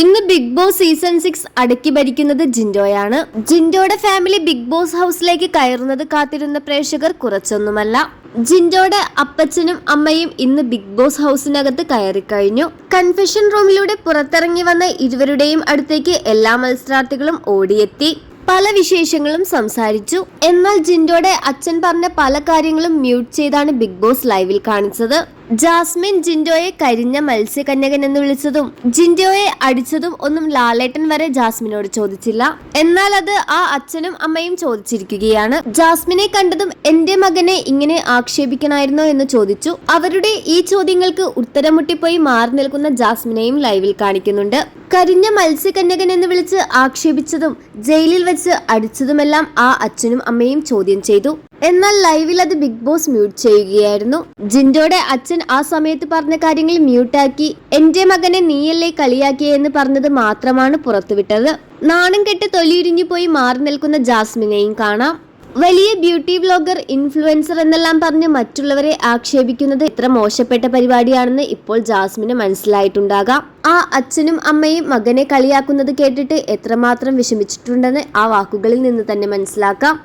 ഇന്ന് big boss season six അടക്കി ഭരിക്കുന്നത് ജിൻഡോയാണ്. ജിൻഡോയുടെ ഫാമിലി ബിഗ് ബോസ് ഹൗസിലേക്ക് കയറുന്നത് കാത്തിരുന്ന പ്രേക്ഷകർ കുറച്ചൊന്നുമല്ല. ജിൻഡോയുടെ അപ്പച്ചനും അമ്മയും ഇന്ന് ബിഗ് ബോസ് ഹൗസിനകത്ത് കയറി കഴിഞ്ഞു കൺഫെഷൻ റൂമിലൂടെ പുറത്തിറങ്ങി വന്ന ഇരുവരുടെയും അടുത്തേക്ക് എല്ലാ മത്സരാർത്ഥികളും ഓടിയെത്തി. പല വിശേഷങ്ങളും സംസാരിച്ചു. എന്നാൽ ജിൻഡോയുടെ അച്ഛൻ പറഞ്ഞ പല കാര്യങ്ങളും മ്യൂട്ട് ചെയ്താണ് ബിഗ് ബോസ് ലൈവിൽ കാണിച്ചത്. ജാസ്മിൻ ജിൻഡോയെ കരിഞ്ഞ മത്സ്യകന്യകൻ എന്ന് വിളിച്ചതും ജിൻഡോയെ അടിച്ചതും ഒന്നും ലാലേട്ടൻ വരെ ജാസ്മിനോട് ചോദിച്ചില്ല. എന്നാൽ അത് ആ അച്ഛനും അമ്മയും ചോദിച്ചിരിക്കുകയാണ്. ജാസ്മിനെ കണ്ടതും എന്റെ മകനെ ഇങ്ങനെ ആക്ഷേപിക്കണമായിരുന്നോ എന്ന് ചോദിച്ചു. അവരുടെ ഈ ചോദ്യങ്ങൾക്ക് ഉത്തരം മുട്ടിപ്പോയി മാറി നിൽക്കുന്ന ജാസ്മിനെയും ലൈവിൽ കാണിക്കുന്നുണ്ട്. കരിഞ്ഞ മത്സ്യകന്യകൻ എന്ന് വിളിച്ച് ആക്ഷേപിച്ചതും ജയിലിൽ വെച്ച് അടിച്ചതുമെല്ലാം ആ അച്ഛനും അമ്മയും ചോദ്യം ചെയ്തു. എന്നാൽ ലൈവിൽ അത് ബിഗ് ബോസ് മ്യൂട്ട് ചെയ്യുകയായിരുന്നു. ജിൻഡോയുടെ അച്ഛൻ ആ സമയത്ത് പറഞ്ഞ കാര്യങ്ങൾ മ്യൂട്ടാക്കി എന്റെ മകനെ നീയല്ലേ കളിയാക്കിയെന്ന് പറഞ്ഞത് മാത്രമാണ് പുറത്തുവിട്ടത്. നാണം കെട്ട് തൊലിയുരിഞ്ഞു പോയി മാറി നിൽക്കുന്ന ജാസ്മിനെയും കാണാം. വലിയ ബ്യൂട്ടി വ്ലോഗർ ഇൻഫ്ലുവൻസർ എന്നെല്ലാം പറഞ്ഞ് മറ്റുള്ളവരെ ആക്ഷേപിക്കുന്നത് ഇത്ര മോശപ്പെട്ട പരിപാടിയാണെന്ന് ഇപ്പോൾ ജാസ്മിന് മനസ്സിലായിട്ടുണ്ടാകാം. ആ അച്ഛനും അമ്മയും മകനെ കളിയാക്കുന്നത് കേട്ടിട്ട് എത്രമാത്രം വിഷമിച്ചിട്ടുണ്ടെന്ന് ആ വാക്കുകളിൽ നിന്ന് തന്നെ മനസ്സിലാക്കാം.